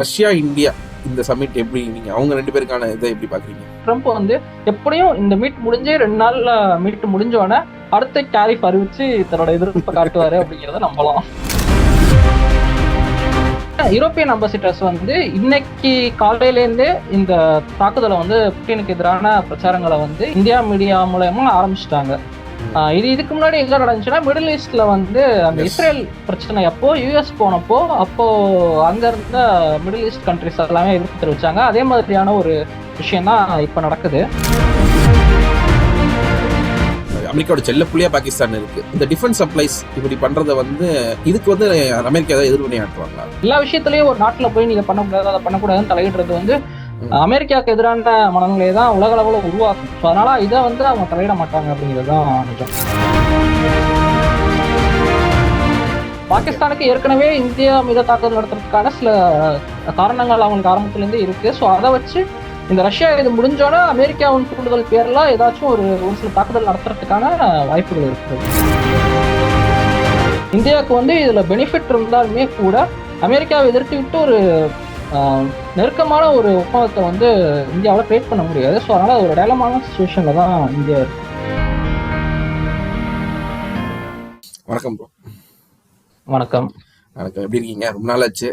Russia India இந்த submit எப்படி நீங்க அவங்க ரெண்டு பேருக்கான இதை எப்படி பாக்குறீங்க ட்ரம்ப் வந்து எப்படியும் இந்த மீட் முடிஞ்சு ரெண்டு நாள்ல மீட் முடிஞ்சோடனே அடுத்த டாரிஃப் அறிவிச்சு தன்னோட எதிர்ப்பு காட்டுவாரு அப்படிங்கறத நம்பலாம். யூரோப்பியன் அம்பாசிடர்ஸ் வந்து இன்னைக்கு காலையிலேருந்தே இந்த தாக்குதலை வந்து புட்டினுக்கு எதிரான பிரச்சாரங்களை வந்து இந்தியா மீடியா மூலயமா ஆரம்பிச்சிட்டாங்க. இது இதுக்கு முன்னாடி எங்க நடந்துச்சுன்னா மிடில் ஈஸ்ட்ல வந்து அந்த. இஸ்ரேல் பிரச்சனை அப்போ யூஎஸ் போனப்போ அப்போ அங்க இருந்த மிடில் ஈஸ்ட் கண்ட்ரிஸ் எல்லாமே எதிர்ப்பு தெரிவிச்சாங்க அதே மாதிரியான ஒரு விஷயம் தான் இப்ப நடக்குது அமெரிக்காவோட செல்ல புள்ளியா பாகிஸ்தான் இருக்கு இந்த டிஃபென்ஸ் சப்ளைஸ் இப்படி பண்றத வந்து இதுக்கு வந்து அமெரிக்கா ஏதாவது எதிர்வினை ஆற்றுவாங்களா எல்லா விஷயத்திலயும் ஒரு நாட்டுல போய் நீங்க பண்ணக்கூடாது அதை பண்ணக்கூடாதுன்னு தலையிடுறது வந்து. அமெரிக்காவுக்கு எதிரான மனநிலையை தான் உலக அளவில் உருவாக்கும். ஸோ அதனால இதை வந்து அவங்க தலையிட மாட்டாங்க அப்படிங்கிறது தான் நிஜம். பாகிஸ்தானுக்கு ஏற்கனவே இந்தியா மீது தாக்குதல் நடத்துறதுக்கான சில காரணங்கள் அவங்களுக்கு ஆரம்பத்துலேருந்து இருக்கு. ஸோ அதை வச்சு இந்த ரஷ்யா இது முடிஞ்சோன்னா அமெரிக்காவின் கூடுதல் பேர்ல ஏதாச்சும் ஒரு ஒரு சில தாக்குதல் நடத்துறதுக்கான வாய்ப்புகள் இருக்குது. இந்தியாவுக்கு வந்து இதில் பெனிஃபிட் இருந்தாலுமே கூட அமெரிக்காவை எதிர்த்து விட்டு ஒரு நெருக்கமான ஒரு ஒப்பந்தத்தை வந்து இந்தியாவில் கிரியேட் பண்ண முடியாது. ஸோ அதனால அது ஒரு டேலமான சுச்சுவேஷன்ல தான் இந்தியா இருக்கு. வணக்கம். வணக்கம். வணக்கம். எப்படி இருக்கீங்க? ரொம்ப நாள் ஆச்சு.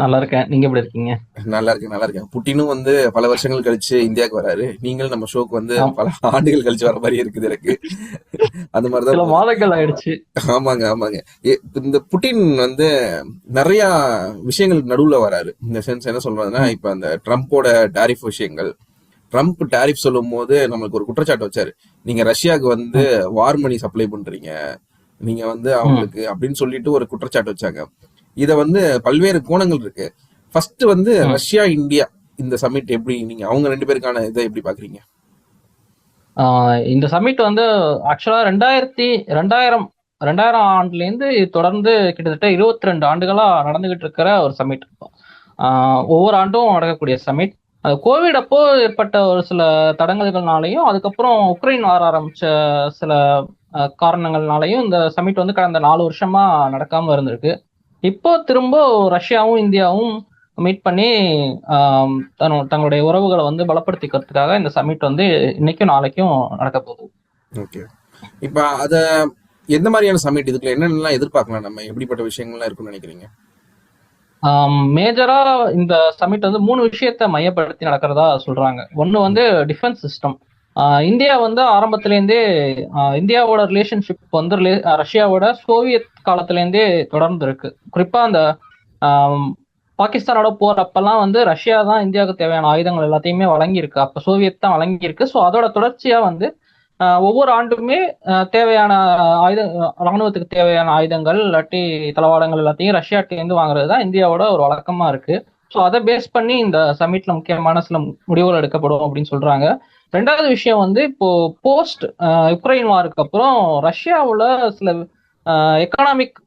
நல்லா இருக்கேன் நீங்க எப்படி இருக்கீங்க? நல்லா இருக்கேன் நல்லா இருக்கேன் புட்டினும் வந்து பல வருஷங்கள் கழிச்சு இந்தியாவுக்கு வராரு. நீங்களும் நம்ம ஷோக்கு வந்து. பல ஆண்டுகள் கழிச்சு வர மாதிரி இருக்குது எனக்கு. அந்த மாதிரிதான் மாதங்கள் ஆயிடுச்சு. ஆமாங்க ஆமாங்க. இந்த புட்டின் வந்து நிறைய விஷயங்கள் நடுவுல வராரு. இந்த சென்ஸ் என்ன சொல்றதுன்னா இப்ப அந்த ட்ரம்ப்போட டாரிஃப் விஷயங்கள். ட்ரம்ப் டாரிஃப் சொல்லும் போது நம்மளுக்கு ஒரு குற்றச்சாட்டு வச்சாரு. நீங்க ரஷ்யாவுக்கு வந்து வார் மணி சப்ளை பண்றீங்க. நீங்க வந்து அவங்களுக்கு அப்படின்னு சொல்லிட்டு ஒரு குற்றச்சாட்டு வச்சாங்க. இத வந்து பல்வேறு கோணங்கள் இருக்கு. ஃபர்ஸ்ட் வந்து. ரஷ்யா இந்தியா இந்த சமிட் எப்படி நீங்க அவங்க ரெண்டு பேருக்கான இதை எப்படி பாக்குறீங்க? இந்த சமிட் வந்து ஆக்சுவலா ரெண்டாயிரத்தி ரெண்டாயிரம் ரெண்டாயிரம் ஆண்டுல இருந்து இது தொடர்ந்து கிட்டத்தட்ட இருபத்தி ரெண்டு ஆண்டுகளா நடந்துகிட்டு இருக்கிற ஒரு சமிட் ஒவ்வொரு ஆண்டும் நடக்கக்கூடிய சமிட் அது கோவிட் அப்போ ஏற்பட்ட ஒரு சில தடங்கல்கள்னாலையும் அதுக்கப்புறம் உக்ரைன் வார ஆரம்பிச்ச சில காரணங்கள்னாலையும் இந்த சமிட் வந்து கடந்த நாலு வருஷமா நடக்காம இருந்திருக்கு. இப்போ திரும்ப ரஷ்யாவும் இந்தியாவும் மீட் பண்ணி தன்னோ- தங்களுடைய உறவுகளை வந்து பலப்படுத்திக்கிறதுக்காக இந்த சமிட் வந்து இன்னைக்கும் நாளைக்கும் நடக்க போகுது. ஓகே. இப்ப அத எந்த மாதிரியான சமிட் இதுக்குள்ள என்னென்னலாம் எதிர்பார்க்கலாம் நம்ம? எப்படிப்பட்ட விஷயங்கள்லாம் இருக்கும்னு நினைக்கிறீங்க? மேஜரா இந்த சமிட் வந்து மூணு விஷயத்த மையப்படுத்தி நடக்கிறதா சொல்றாங்க. ஒன்னு வந்து டிஃபென்ஸ் சிஸ்டம் இந்தியா வந்து ஆரம்பத்திலேருந்தே இந்தியாவோட ரிலேஷன்ஷிப் வந்து ரிலே- ரஷ்யாவோட சோவியத் காலத்திலேருந்தே தொடர்ந்து இருக்கு குறிப்பா அந்த பாகிஸ்தானோட போர் அப்பெல்லாம் வந்து ரஷ்யா தான் இந்தியாவுக்கு தேவையான ஆயுதங்கள் எல்லாத்தையுமே வழங்கியிருக்கு. அப்ப சோவியத் தான் வழங்கியிருக்கு. ஸோ அதோட தொடர்ச்சியா வந்து ஒவ்வொரு ஆண்டுமே தேவையான ஆயுத ராணுவத்துக்கு தேவையான ஆயுதங்கள் இல்லாட்டி தளவாடங்கள் எல்லாத்தையும் ரஷ்யாட்டிலேருந்து வாங்குறது தான் இந்தியாவோட ஒரு வழக்கமா இருக்கு. ஸோ அதை பேஸ் பண்ணி இந்த சமிட்ல முக்கியமான சில முடிவுகள் எடுக்கப்படும் அப்படின்னு சொல்றாங்க. ரெண்டாவது விஷயம் வந்து இப்போ போஸ்ட் உக்ரைன் வாருக்கு அப்புறம் ரஷ்யாவில் சில எக்கனாமிக்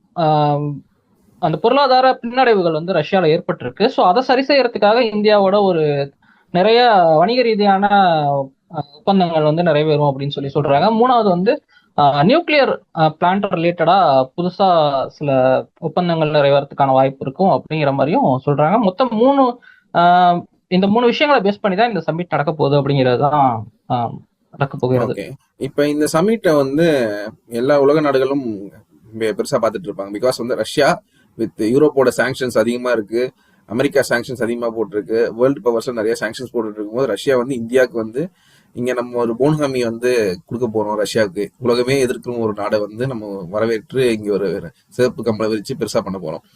அந்த பொருளாதார பின்னடைவுகள் வந்து ரஷ்யால ஏற்பட்டிருக்கு. ஸோ அதை சரி செய்யறதுக்காக இந்தியாவோட ஒரு நிறைய வணிக ரீதியான ஒப்பந்தங்கள் வந்து நிறைவேறும் அப்படின்னு சொல்லி சொல்றாங்க. மூணாவது வந்து நியூக்ளியர் பிளான்ட் ரிலேட்டடா புதுசா சில ஒப்பந்தங்கள் நிறைவேறதுக்கான வாய்ப்பு இருக்கும் அப்படிங்கிற மாதிரியும் சொல்றாங்க. மொத்தம் மூணு ஆஹ், இந்த மூணு விஷயங்களை பேஸ் பண்ணி தான் இந்த சமிட் நடக்க போகுது அப்படிங்கிறது தான் நடக்க போகிறது. இப்ப இந்த சமிட்டை வந்து எல்லா உலக நாடுகளும் பெருசா பார்த்துட்டு இருப்பாங்க. பிகாஸ் வந்து ரஷ்யா வித் யூரோப்போட சாங்ஷன்ஸ் அதிகமா இருக்கு. அமெரிக்கா சாங்ஷன்ஸ் அதிகமா போட்டிருக்கு. வேர்ல்டு பவர்ஸ்ல நிறைய சாங்ஷன்ஸ் போட்டுட்டு இருக்கும்போது ரஷ்யா வந்து இந்தியாவுக்கு வந்து இங்க நம்ம ஒரு போன்ஹாமி வந்து கொடுக்க போறோம் ரஷ்யாவுக்கு. உலகமே எதிர்க்கும் ஒரு நாடை வந்து நம்ம வரவேற்று இங்க ஒரு சிறப்பு கம்பளை விரிச்சு பெருசா பண்ண போறோம்.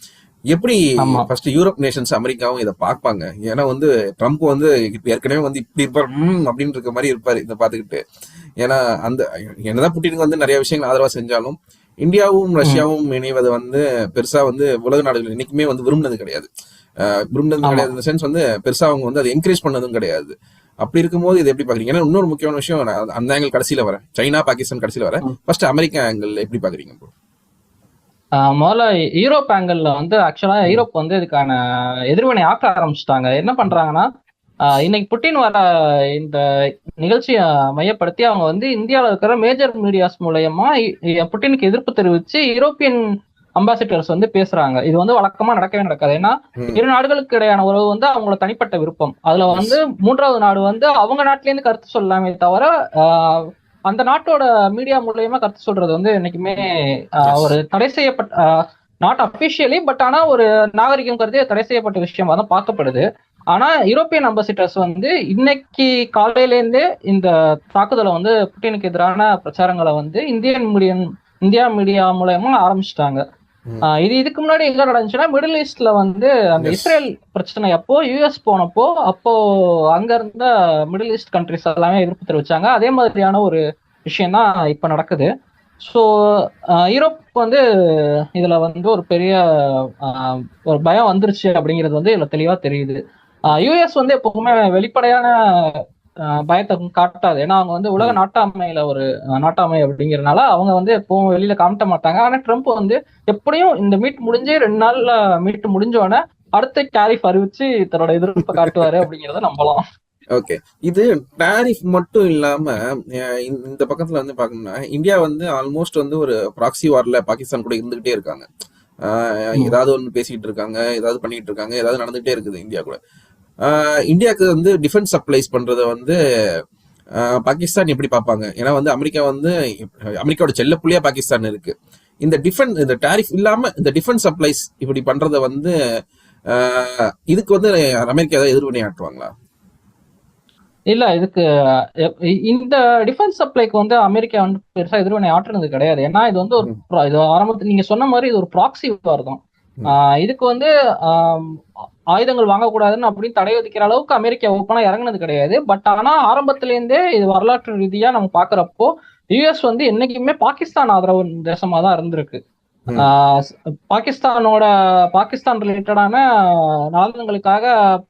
எப்படி. ஃபர்ஸ்ட் யூரோப் நேஷன்ஸ் அமெரிக்காவும் இதை பார்ப்பாங்க? ஏன்னா வந்து ட்ரம்ப் வந்து இப்ப ஏற்கனவே வந்து இப்படி இருப்பார் அப்படின்னு இருக்க மாதிரி இருப்பாரு இதை பார்த்துக்கிட்டு. ஏன்னா அந்த என்னதான் புட்டினுக்கு வந்து நிறைய விஷயங்கள் ஆதரவா செஞ்சாலும் இந்தியாவும் ரஷ்யாவும் இணைவது வந்து பெருசா வந்து உலக நாடுகள் என்னைக்குமே வந்து விரும்பினது கிடையாது. அஹ் விரும்பினது ஆமா. கிடையாது. இந்த சென்ஸ் வந்து பெருசா அவங்க வந்து அதை என்கரேஜ் பண்ணதும் கிடையாது. அப்படி இருக்கும்போது இது எப்படி பாக்குறீங்க ஏன்னா இன்னொரு முக்கியமான விஷயம் அந்த ஆங்கிள் கடைசியில வரேன். சைனா பாகிஸ்தான் கடைசியில வரேன். ஃபர்ஸ்ட் அமெரிக்கா ஆங்கிள் எப்படி பாக்குறீங்க? ஆஹ் முதல்ல யூரோப் ஆங்கிள் வந்து ஆக்சுவலா யூரோப் வந்து இதுக்கான எதிர்வினை ஆக்க ஆரம்பிச்சிட்டாங்க. என்ன பண்றாங்கன்னா இன்னைக்கு புட்டின் வர இந்த நிகழ்ச்சியை மையப்படுத்தி அவங்க வந்து இந்தியாவில் இருக்கிற மேஜர் மீடியாஸ் மூலயமா புட்டினுக்கு எதிர்ப்பு தெரிவிச்சு யூரோப்பியன் அம்பாசிடர்ஸ் வந்து பேசுறாங்க. இது வந்து வழக்கமா நடக்கவே நடக்காது. ஏன்னா. இரு நாடுகளுக்கு இடையான உறவு வந்து அவங்களோட தனிப்பட்ட விருப்பம். அதுல வந்து மூன்றாவது நாடு வந்து அவங்க நாட்டில இருந்து கருத்து சொல்லலாமே தவிர அந்த நாட்டோட மீடியா மூலியமா கருத்து சொல்றது வந்து என்னைக்குமே. ஒரு தடை செய்யப்பட்ட நாட் அபிஷியலி பட் ஆனா ஒரு நாகரிகம் கருதி தடை செய்யப்பட்ட விஷயமா தான் பார்க்கப்படுது. ஆனா யூரோப்பியன் அம்பாசிடர்ஸ் வந்து இன்னைக்கு காலையில இருந்தே இந்த தாக்குதலை வந்து புட்டினுக்கு எதிரான பிரச்சாரங்களை வந்து இந்தியன் மீடியன் இந்தியா மீடியா மூலயமா ஆரம்பிச்சிட்டாங்க. இது இதுக்கு முன்னாடி எங்க நடந்துச்சுன்னா மிடில் ஈஸ்ட்ல வந்து அந்த. இஸ்ரேல் பிரச்சனை அப்போ யூஎஸ் போனப்போ அப்போ அங்க இருந்த மிடில் ஈஸ்ட் கண்ட்ரிஸ் எல்லாமே எதிர்ப்பு தெரிவிச்சாங்க. அதே மாதிரியான ஒரு விஷயம் தான் இப்ப நடக்குது. ஸோ யூரோப் வந்து இதுல வந்து ஒரு பெரிய ஆஹ், ஒரு பயம் வந்துருச்சு அப்படிங்கிறது வந்து இதுல தெளிவா தெரியுது. யூஎஸ் வந்து எப்பவுமே வெளிப்படையான பயத்தை காட்டாது. ஏன்னா அவங்க வந்து உலக நாட்டாமையில ஒரு நாட்டாமை அப்படிங்கறதுனால அவங்க வந்து எப்பவும் வெளியில காமிட்ட மாட்டாங்க. ஆனா ட்ரம்ப் வந்து எப்படியும் இந்த மீட் முடிஞ்சு ரெண்டு நாள்ல மீட் முடிஞ்ச உடனே அடுத்த கேரிஃப் அறிவிச்சு தன்னோட எதிர்ப்பை காட்டுவாரு அப்படிங்கறத நம்பலாம். ஓகே. இது டாரிஃப் மட்டும் இல்லாம இந்த பக்கத்துல வந்து பாக்கணும்னா இந்தியா வந்து ஆல்மோஸ்ட் வந்து ஒரு ப்ராக்சி வார்ல பாகிஸ்தான் கூட இருந்துகிட்டே இருக்காங்க. ஏதாவது ஒன்று பேசிக்கிட்டு இருக்காங்க ஏதாவது பண்ணிட்டு இருக்காங்க ஏதாவது நடந்துகிட்டே இருக்குது இந்தியா கூட. இந்தியாவுக்கு வந்து டிஃபென்ஸ் சப்ளைஸ் பண்றத வந்து பாகிஸ்தான் எப்படி பார்ப்பாங்க? ஏன்னா வந்து அமெரிக்கா வந்து அமெரிக்காவோட செல்லப்புள்ளியா பாகிஸ்தான் இருக்கு. இந்த டிஃபென்ஸ் இந்த டாரிஃப் இல்லாம இந்த டிஃபென்ஸ் சப்ளைஸ் இப்படி பண்றத வந்து இதுக்கு வந்து அமெரிக்கா ஏதாவது எதிர்வினை ஆட்டுவாங்களா? இல்ல இதுக்கு இந்த டிஃபென்ஸ் சப்ளைக்கு வந்து அமெரிக்கா வந்து பெருசா எதிர்வினை ஆற்றுனது கிடையாது. ஏன்னா இது வந்து ஒரு இது ஆரம்பத்துல நீங்க சொன்ன மாதிரி இது ஒரு ப்ராக்சி வார் தான். இதுக்கு வந்து ஆயுதங்கள் வாங்கக்கூடாதுன்னு அப்படின்னு தடை விதிக்கிற அளவுக்கு அமெரிக்கா ஓப்பனா இறங்குனது கிடையாது. பட் ஆனா ஆரம்பத்துல இருந்தே இது வரலாற்று ரீதியா நம்ம பாக்குறப்போ யுஎஸ் வந்து என்னைக்குமே பாகிஸ்தான் ஆதரவு தேசமா தான் இருந்திருக்கு. பாகிஸ்தானோட பாகிஸ்தான் ரிலேட்டடான நலன்களுக்காக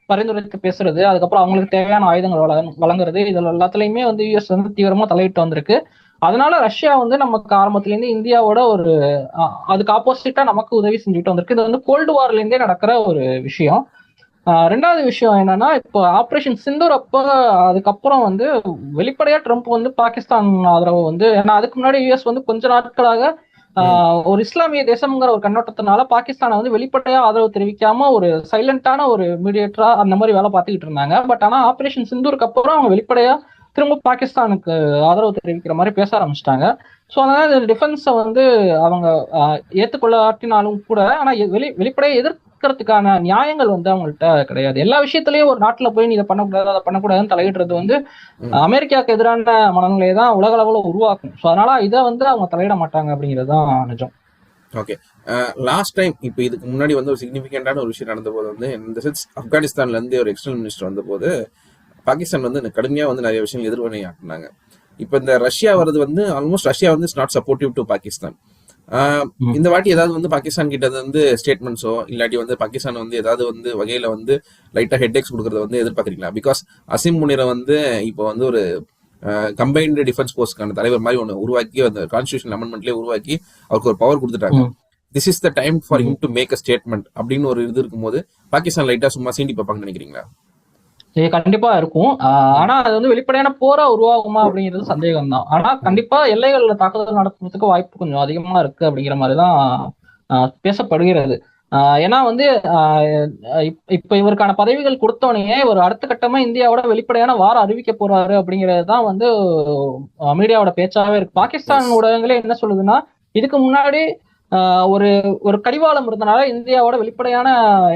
பரிந்துரைத்து பேசுறது அதுக்கப்புறம் அவங்களுக்கு தேவையான ஆயுதங்கள் வழங்க- வழங்குறது இதுல எல்லாத்துலயுமே வந்து யுஎஸ் வந்து தீவிரமா தலையிட்டு வந்திருக்கு. அதனால ரஷ்யா வந்து நமக்கு ஆரம்பத்திலேருந்து இந்தியாவோட ஒரு அதுக்கு ஆப்போசிட்டா நமக்கு உதவி செஞ்சுட்டு வந்திருக்கு. இது வந்து கோல்டு வார்லேருந்தே நடக்கிற ஒரு விஷயம். ரெண்டாவது விஷயம் என்னன்னா இப்போ ஆப்ரேஷன் சிந்தூர் அப்போ அதுக்கப்புறம் வந்து வெளிப்படையா ட்ரம்ப் வந்து பாகிஸ்தான் ஆதரவு வந்து ஏன்னா அதுக்கு முன்னாடி யுஎஸ் வந்து கொஞ்ச நாட்களாக ஒரு இஸ்லாமிய தேசம்ங்கிற ஒரு கண்ணோட்டத்தினால பாகிஸ்தானை வந்து வெளிப்படையா ஆதரவு தெரிவிக்காம ஒரு சைலண்டான ஒரு மீடியேட்டரா அந்த மாதிரி வேலை பார்த்துக்கிட்டு இருந்தாங்க. பட் ஆனா ஆப்ரேஷன் சிந்தூருக்கு அப்புறம் அவங்க வெளிப்படையா திரும்ப பாகிஸ்தானுக்கு ஆதரவு தெரிவிக்கிற மாதிரி பேச ஆரம்பிச்சிட்டாங்க. ஸோ அதனால இந்த டிஃபென்ஸை வந்து அவங்க ஆஹ், ஏத்துக்கொள்ளாட்டினாலும் கூட ஆனா எ- வெளி வெளிப்படையா எதிர்க்கிறதுக்கான நியாயங்கள் வந்து அவங்கள்ட்ட கிடையாது. எல்லா விஷயத்திலயும் ஒரு நாட்டுல போய் நீ இதை பண்ணக்கூடாது அதை பண்ணக்கூடாதுன்னு தலையிடுறது வந்து. அமெரிக்காவுக்கு எதிரான மனநிலையை தான் உலக அளவுல உருவாக்கும். ஸோ அதனால இதை வந்து அவங்க தலையிட மாட்டாங்க அப்படிங்கிறது தான் நிஜம். ஓகே லாஸ்ட் டைம் இப்போ இதுக்கு முன்னாடி வந்து ஒரு சிக்னிஃபிகண்டான ஒரு விஷயம் நடந்த போது வந்து இந்த சென்ஸ் ஆப்கானிஸ்தான்ல இருந்து ஒரு எக்ஸ்டர்னல் மினிஸ்டர் வந்த போது பாகிஸ்தான் வந்து கடுமையா வந்து நிறைய விஷயங்கள் எதிர்வினை ஆட்டினாங்க இப்போ இந்த ரஷ்யா வர்றது வந்து ஆல்மோஸ்ட் ரஷ்யா வந்து நாட் சப்போர்ட்டிவ் டு பாகிஸ்தான். இந்த வாட்டி ஏதாவது வந்து பாகிஸ்தான் கிட்ட வந்து ஸ்டேட்மெண்ட்ஸோ இல்லாட்டி வந்து பாகிஸ்தான் வந்து ஏதாவது வந்து வகையில வந்து லைட்டா ஹெட்ஏக்ஸ் கொடுக்கறத வந்து எதிர்பார்க்குறீங்களா பிகாஸ் அசிம் முனிரை வந்து இப்போ வந்து ஒரு கம்பைன்டு டிஃபென்ஸ் போர்ஸ்க்கான தலைவர் மாதிரி ஒன்று உருவாக்கி அந்த கான்ஸ்டியூஷன் அமெண்ட்மெண்ட்லேயே உருவாக்கி அவருக்கு ஒரு பவர் கொடுத்துட்டாங்க. This is the time for him to make a statement அப்படின்னு ஒரு இது இருக்கும்போது பாகிஸ்தான் லைட்டா சும்மா சீண்டி பார்ப்பாங்கன்னு நினைக்கிறீங்களா? இது கண்டிப்பா இருக்கும். ஆனா அது வந்து வெளிப்படையான போரா உருவாகுமா அப்படிங்கிறது சந்தேகம் தான் ஆனா கண்டிப்பா எல்லைகள்ல தாக்குதல் நடத்துறதுக்கு வாய்ப்பு கொஞ்சம் அதிகமா இருக்கு அப்படிங்கிற மாதிரிதான் ஆஹ் பேசப்படுகிறது. ஆஹ் ஏன்னா வந்து இப்- இப்ப இவருக்கான பதவிகள் கொடுத்தோடனே ஒரு அடுத்த கட்டமா இந்தியாவோட வெளிப்படையான வாரம் அறிவிக்க போறாரு அப்படிங்கிறது தான் வந்து மீடியாவோட பேச்சாவே இருக்கு. பாகிஸ்தான் ஊடகங்களே என்ன சொல்லுதுன்னா இதுக்கு முன்னாடி ஒரு ஒரு கடிவாளம் இருந்தனால இந்தியாவோட வெளிப்படையான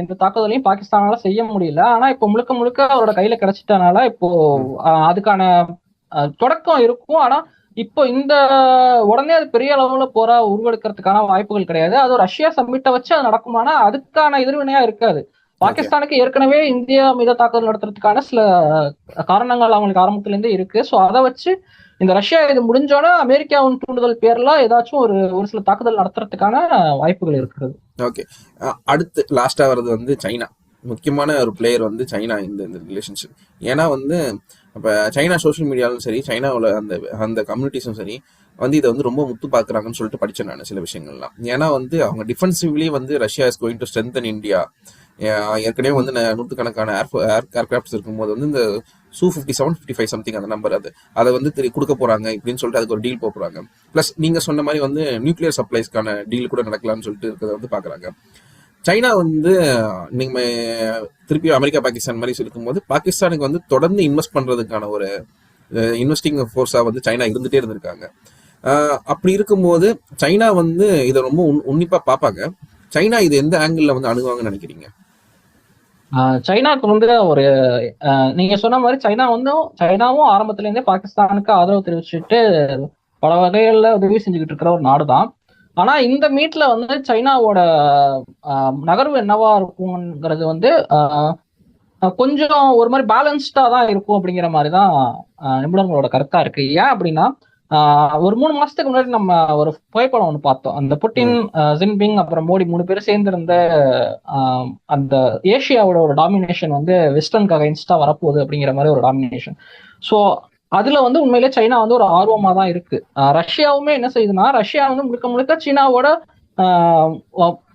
இந்த தாக்குதலையும் பாகிஸ்தானால செய்ய முடியல. ஆனா இப்போ முழுக்க முழுக்க அவரோட கையில கிடைச்சிட்டனால இப்போ அதுக்கான தொடக்கம் இருக்கும். ஆனா இப்போ இந்த உடனே அது பெரிய அளவுல போரா உருவெடுக்கிறதுக்கான வாய்ப்புகள் கிடையாது. அது ஒரு ரஷ்யா சம்மிட்டை வச்சு அது நடக்குமானா அதுக்கான எதிர்வினையா இருக்காது. பாகிஸ்தானுக்கு ஏற்கனவே இந்தியா மீது தாக்குதல் நடத்துறதுக்கான சில காரணங்கள் அவங்களுக்கு ஆரம்பத்துல இருந்தே இருக்கு. சோ அதை வச்சு இந்த ரஷ்யா இது முடிஞ்சோன்னா அமெரிக்காவின் தூண்டுதல் பேர்ல ஏதாச்சும் ஒரு ஒரு சில தாக்குதல் நடத்துறதுக்கான வாய்ப்புகள் இருக்கிறது. ஓகே. அடுத்து லாஸ்டா வர்றது வந்து சைனா. முக்கியமான ஒரு பிளேயர் வந்து சைனா இந்த இந்த ரிலேஷன்ஷிப் ஏன்னா வந்து இப்போ சைனா சோஷியல் மீடியாலும் சரி சைனாவில் அந்த அந்த கம்யூனிட்டிஸும் சரி வந்து இதை வந்து ரொம்ப முத்து பார்க்குறாங்கன்னு சொல்லிட்டு படித்தேன் நான் சில விஷயங்கள்லாம். ஏன்னா வந்து அவங்க டிஃபென்சிவ்லி வந்து Russia is going to strengthen India ஏற்கனவே வந்து ந- நூற்றுக்கணக்கான ஏர் ஏர் ஏர்கிராஃப்ட்ஸ் இருக்கும்போது வந்து இந்த சூ fifty seven fifty five something அந்த நம்பர் அது. அதை வந்து திரு கொடுக்க போகிறாங்க இப்படின்னு சொல்லிட்டு அதுக்கு ஒரு டீல் போகிறாங்க ப்ளஸ் நீங்கள் சொன்ன மாதிரி வந்து நியூக்ளியர் சப்ளைஸ்க்கான டீல் கூட நடக்கலாம்னு சொல்லிட்டு இருக்கிறத வந்து பார்க்குறாங்க சைனா வந்து நீங்க திருப்பி அமெரிக்கா பாகிஸ்தான் மாதிரி இருக்கும்போது பாகிஸ்தானுக்கு வந்து தொடர்ந்து இன்வெஸ்ட் பண்றதுக்கான ஒரு இன்வெஸ்டிங் ஃபோர்ஸாக வந்து சைனா இருந்துகிட்டே இருந்திருக்காங்க. அப்படி இருக்கும்போது சைனா வந்து இதை ரொம்ப உன்- உன்னிப்பாக பார்ப்பாங்க சைனா இது எந்த ஆங்கிளில் வந்து அணுகுவாங்கன்னு நினைக்கிறீங்க? சைனாக்கு வந்து ஒரு நீங்க சொன்ன மாதிரி சைனா வந்து சைனாவும் ஆரம்பத்துல இருந்தே பாகிஸ்தானுக்கு ஆதரவு தெரிவிச்சுட்டு பல வகைகள்ல உதவி செஞ்சுக்கிட்டு இருக்கிற ஒரு நாடு தான். ஆனா இந்த மீட்ல வந்து சைனாவோட நகர்வு என்னவா இருக்குங்கிறது வந்து கொஞ்சம் ஒரு மாதிரி பேலன்ஸ்டா தான் இருக்கும் அப்படிங்கிற மாதிரி தான் நிபுணர்களோட கருத்தா இருக்கு. ஏன் அப்படின்னா ஒரு மூணு மாசத்துக்கு முன்னாடி நம்ம ஒரு புகைப்படம் ஒன்று பார்த்தோம். அந்த புட்டின் ஜின்பிங் அப்புறம் மோடி மூணு பேரும் சேர்ந்து இருந்த ஆஹ் அந்த ஏஷியாவோட ஒரு டாமினேஷன் வந்து வெஸ்டர்னுக்கு அகைன்ஸ்டா வரப்போகுது அப்படிங்கிற மாதிரி ஒரு டாமினேஷன் ஸோ அதுல வந்து உண்மையிலே சைனா வந்து ஒரு ஆர்வமா தான் இருக்கு ரஷ்யாவுமே என்ன செய்யுதுன்னா ரஷ்யா வந்து முழுக்க முழுக்க சீனாவோட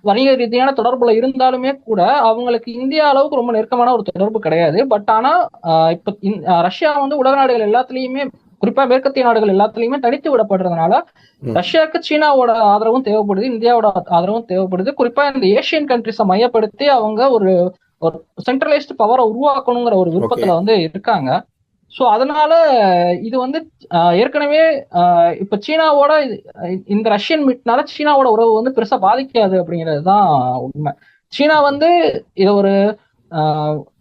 வணிக ரீதியான தொடர்புல இருந்தாலுமே கூட அவங்களுக்கு இந்தியா அளவுக்கு ரொம்ப நெருக்கமான ஒரு தொடர்பு கிடையாது. பட் ஆனா இப்ப ரஷ்யா வந்து உலக நாடுகள் எல்லாத்துலயுமே குறிப்பா மேற்கத்திய நாடுகள் எல்லாத்துலயுமே தனித்து விடப்படுறதுனால. ரஷ்யாவுக்கு சீனாவோட ஆதரவும் தேவைப்படுது இந்தியாவோட ஆதரவும் தேவைப்படுது. குறிப்பா இந்த ஏசியன் கண்ட்ரிஸை மையப்படுத்தி அவங்க ஒரு ஒரு சென்ட்ரலைஸ்டு பவரை உருவாக்கணுங்கிற ஒரு விருப்பத்துல வந்து இருக்காங்க. சோ அதனால இது வந்து ஏற்கனவே இப்ப சீனாவோட இந்த ரஷ்யன் மீட்னால சீனாவோட உறவு வந்து பெருசா பாதிக்காது அப்படிங்கிறது தான் உண்மை. சீனா வந்து இதை ஒரு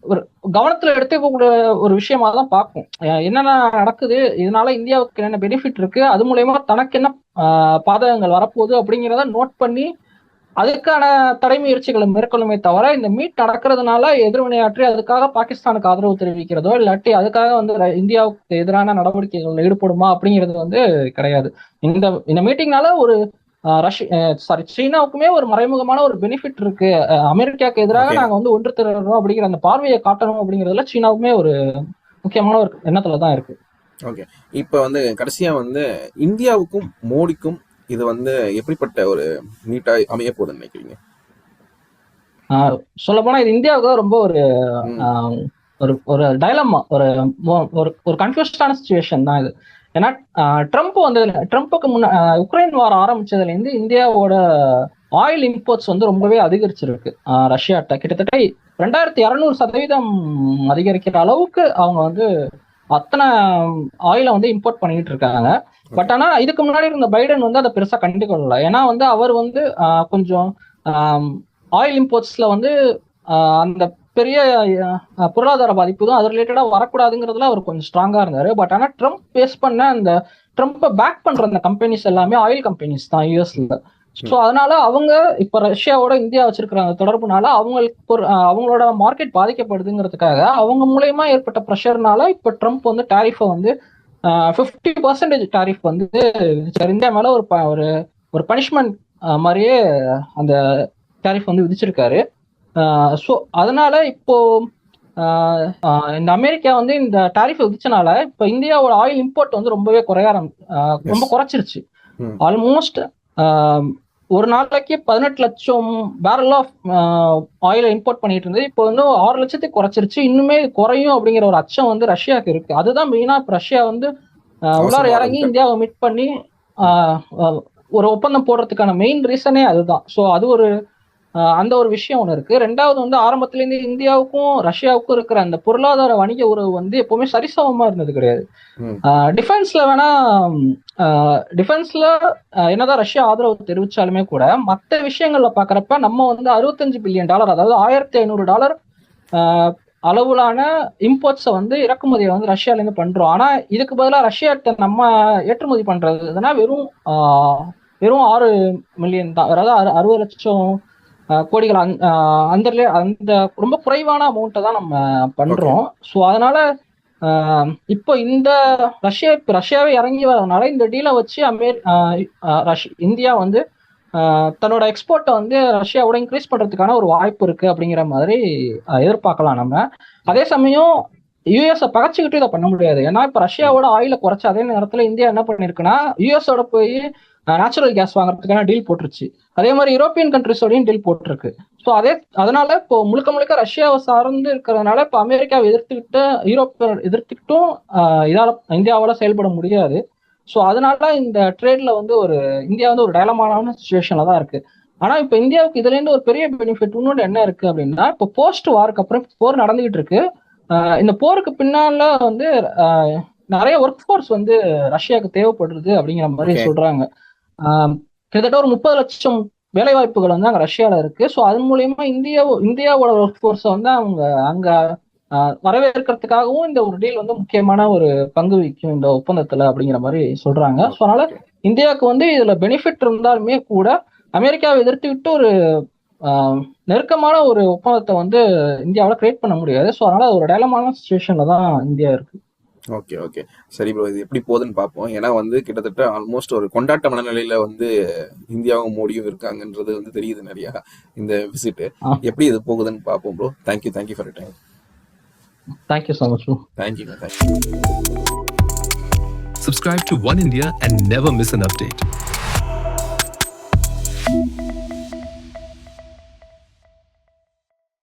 ஒரு கவனத்துல எடுத்துக்கக்கூடிய ஒரு விஷயமா தான் பார்க்கும் என்னென்ன நடக்குது இதனால இந்தியாவுக்கு என்னென்ன பெனிஃபிட் இருக்கு அது மூலயமா தனக்கு என்ன பாதகங்கள் வரப்போகுது அப்படிங்கிறத நோட் பண்ணி அதுக்கான தடை முயற்சிகளை மேற்கொள்ளுமே தவிர இந்த மீட் நடக்கிறதுனால எதிர்வினையாற்றி அதுக்காக பாகிஸ்தானுக்கு ஆதரவு தெரிவிக்கிறதோ இல்லாட்டி அதுக்காக வந்து இந்தியாவுக்கு எதிரான நடவடிக்கைகள் ஈடுபடுமா அப்படிங்கிறது வந்து கிடையாது. இந்த இந்த மீட்டிங்னால ஒரு ரஷ்ய சாரி சீனாவுக்குமே ஒரு மறைமுகமான ஒரு பெனிஃபிட் இருக்கு. அமெரிக்காவுக்கு எதிராக. நாங்க வந்து ஒன்று திரறோம் அப்படிங்கிற அந்த பார்வையை காட்டணும் அப்படிங்கிறதுல சீனாவுக்குமே ஒரு முக்கியமான ஒரு எண்ணத்துல தான் இருக்கு. இப்போ வந்து கடைசியா வந்து இந்தியாவுக்கும் மோடிக்கும் இது வந்து எப்படிப்பட்ட ஒரு மீட்டா அமைய போகுதுன்னு நினைக்கிறீங்க? சொல்ல போனா இது இந்தியாவுக்கு தான் ரொம்ப ஒரு ஒரு ஒரு டைலமா ஒரு மோ- ஒரு ஒரு கன்ஃபியூஸ்டான சுச்சுவேஷன் தான் இது. ஏன்னா ட்ரம்ப் வந்ததுல ட்ரம்ப்புக்கு முன்ன உக்ரைன் வாரம் ஆரம்பிச்சதுலேருந்து இந்தியாவோட ஆயில் இம்போர்ட்ஸ் வந்து ரொம்பவே அதிகரிச்சிருக்கு. ரஷ்யாட்ட. கிட்டத்தட்ட ரெண்டாயிரத்தி இரநூறு சதவீதம் அதிகரிக்கிற அளவுக்கு அவங்க வந்து அத்தனை ஆயிலை வந்து இம்போர்ட் பண்ணிட்டு இருக்காங்க. பட் ஆனா இதுக்கு முன்னாடி இருந்த பைடன் வந்து அதை பெருசா கண்டுக்கொள்ளல. ஏன்னா வந்து அவர் வந்து கொஞ்சம் ஆயில் இம்போர்ட்ஸ்ல வந்து அந்த பெரிய பொருளாதார பாதிப்பு தான். அது ரிலேட்டடா வரக்கூடாதுங்கிறதுல அவர் கொஞ்சம் ஸ்ட்ராங்கா இருந்தாரு. பட் ஆனா ட்ரம்ப் பேஸ் பண்ண அந்த ட்ரம்ப்பை பேக் பண்ற அந்த கம்பெனிஸ் எல்லாமே ஆயில் கம்பெனிஸ் தான் யூஎஸ்ல ஸோ அதனால அவங்க இப்ப ரஷ்யாவோட இந்தியா வச்சிருக்கிற தொடர்புனால அவங்களுக்கு ஒரு அவங்களோட மார்க்கெட் பாதிக்கப்படுதுங்கிறதுக்காக அவங்க மூலயமா ஏற்பட்ட ப்ரெஷர்னால இப்ப ட்ரம்ப் வந்து டாரிஃபை வந்து ஃபிஃப்டி பர்சன்டேஜ் டாரிஃப் வந்து. இந்தியா மேல ஒரு ப- ஒரு ஒரு பனிஷ்மெண்ட் மாதிரியே அந்த டாரிஃப் வந்து விதிச்சிருக்காரு. ஸோ அதனால இப்போ இந்த அமெரிக்கா வந்து இந்த டாரிஃப் விதிச்சனால இப்போ இந்தியாவோட ஆயில் இம்போர்ட் வந்து ரொம்பவே குறைய ஆரம் ரொம்ப. குறைச்சிருச்சு. ஆல்மோஸ்ட் ஒரு நாளைக்கு பதினெட்டு லட்சம் பேரல் ஆஃப் ஆயிலை இம்போர்ட் பண்ணிட்டு இருந்தது இப்போ வந்து ஆறு லட்சத்துக்கு குறைச்சிருச்சு இன்னுமே குறையும் அப்படிங்கிற ஒரு அச்சம் வந்து ரஷ்யாவுக்கு இருக்கு அதுதான் மெயினா இப்போ ரஷ்யா வந்து உள்ளார இறங்கி. இந்தியாவை மீட் பண்ணி ஒரு ஒப்பந்தம் போடுறதுக்கான மெயின் ரீசனே அதுதான் ஸோ அது ஒரு அந்த ஒரு விஷயம் ஒன்று இருக்கு. ரெண்டாவது வந்து ஆரம்பத்துல இருந்து இந்தியாவுக்கும் ரஷ்யாவுக்கும் இருக்கிற அந்த பொருளாதார வணிக உறவு வந்து எப்பவுமே சரிசமமா இருந்தது கிடையாது. டிஃபென்ஸ்ல வேணா டிஃபென்ஸ்ல என்னதான் ரஷ்யா ஆதரவு தெரிவிச்சாலுமே கூட மற்ற விஷயங்கள்ல பாக்குறப்ப நம்ம வந்து அறுபத்தஞ்சு பில்லியன் டாலர் அதாவது ஆயிரத்தி ஐநூறு டாலர் அளவுலான இம்போர்ட்ஸை வந்து இறக்குமதியை வந்து ரஷ்யால இருந்து பண்றோம். ஆனா இதுக்கு பதிலா ரஷ்யாட்ட நம்ம ஏற்றுமதி பண்றதுன்னா வெறும் வெறும் ஆறு மில்லியன் தான். அதாவது அறு- அறுபது லட்சம் கோடிகள் அந்த- அந்த ரொம்ப குறைவான அமௌண்ட்டை தான் நம்ம பண்றோம். ஸோ அதனால இப்போ இந்த ரஷ்யா இப்ப ரஷ்யாவே இறங்கி வரதுனால இந்த டீலை வச்சு ரஷ்- இந்தியா வந்து தன்னோட எக்ஸ்போர்ட்டை வந்து ரஷ்யாவோட இன்க்ரீஸ் பண்றதுக்கான ஒரு வாய்ப்பு இருக்கு அப்படிங்கிற மாதிரி எதிர்பார்க்கலாம் நம்ம. அதே சமயம் யூஎஸ் பகச்சுக்கிட்டு இதை பண்ண முடியாது. ஏன்னா இப்ப ரஷ்யாவோட ஆயில குறைச்ச அதே நேரத்துல இந்தியா என்ன பண்ணிருக்குன்னா யூஎஸோட போய் நேச்சுரல் கேஸ் வாங்குறதுக்கான டீல் போட்டுருச்சு. அதே மாதிரி யூரோப்பியன் கண்ட்ரிஸோடையும் டீல் போட்டிருக்கு. ஸோ அதே அதனால இப்போ முழுக்க முழுக்க ரஷ்யாவை சார்ந்து இருக்கிறதுனால இப்போ அமெரிக்காவை எதிர்த்துக்கிட்டு யூரோப்பை எதிர்த்துக்கிட்டும் இதால இந்தியாவால செயல்பட முடியாது. ஸோ அதனால இந்த ட்ரேட்ல வந்து ஒரு இந்தியா வந்து ஒரு டயலமான சுச்சுவேஷன்ல தான் இருக்கு. ஆனா இப்போ இந்தியாவுக்கு இதுல இருந்து ஒரு பெரிய பெனிஃபிட் இன்னொன்று என்ன இருக்கு அப்படின்னா இப்போ போஸ்ட் வாருக்கு அப்புறம் போர் நடந்துகிட்டு இருக்கு. இந்த போருக்கு பின்னால வந்து நிறைய ஒர்க் ஃபோர்ஸ் வந்து ரஷ்யாவுக்கு தேவைப்படுது அப்படிங்கிற மாதிரி. சொல்றாங்க. கிட்டத்தட்ட ஒரு முப்பது லட்சம் வேலை வாய்ப்புகள் வந்து அங்க ரஷ்யால இருக்கு. ஸோ அதன் மூலியமா இந்தியா இந்தியாவோட ஒர்க் ஃபோர்ஸை வந்து அவங்க அங்க வரவேற்கிறதுக்காகவும் இந்த ஒரு டீல் வந்து முக்கியமான ஒரு பங்கு வகிக்கும் இந்த ஒப்பந்தத்துல அப்படிங்கிற மாதிரி சொல்றாங்க. ஸோ அதனால இந்தியாவுக்கு வந்து இதுல பெனிஃபிட் இருந்தாலுமே கூட அமெரிக்காவை எதிர்த்துக்கிட்டு ஒரு நெருக்கமான ஒரு ஒப்பந்தத்தை வந்து இந்தியாவில் கிரியேட் பண்ண முடியாது. ஸோ அதனால ஒரு டயலமான சுச்சுவேஷன்ல தான் இந்தியா இருக்கு. ஓகே ஓகே சரி ப்ரோ இது எப்படி போகுதுன்னு பார்ப்போம். ஏன்னா வந்து கிட்டத்தட்ட ஆல்மோஸ்ட் ஒரு கொண்டாட்ட மனநிலையில வந்து இந்தியாவும் மோடியும் இருக்காங்கன்றது வந்து தெரியுது நிறையா இந்த விசிட் ஆ. எப்படி இது போகுதுன்னு பார்ப்போம் bro thank you thank you for time thank you so much thank you thank you Subscribe to One India and never miss an update.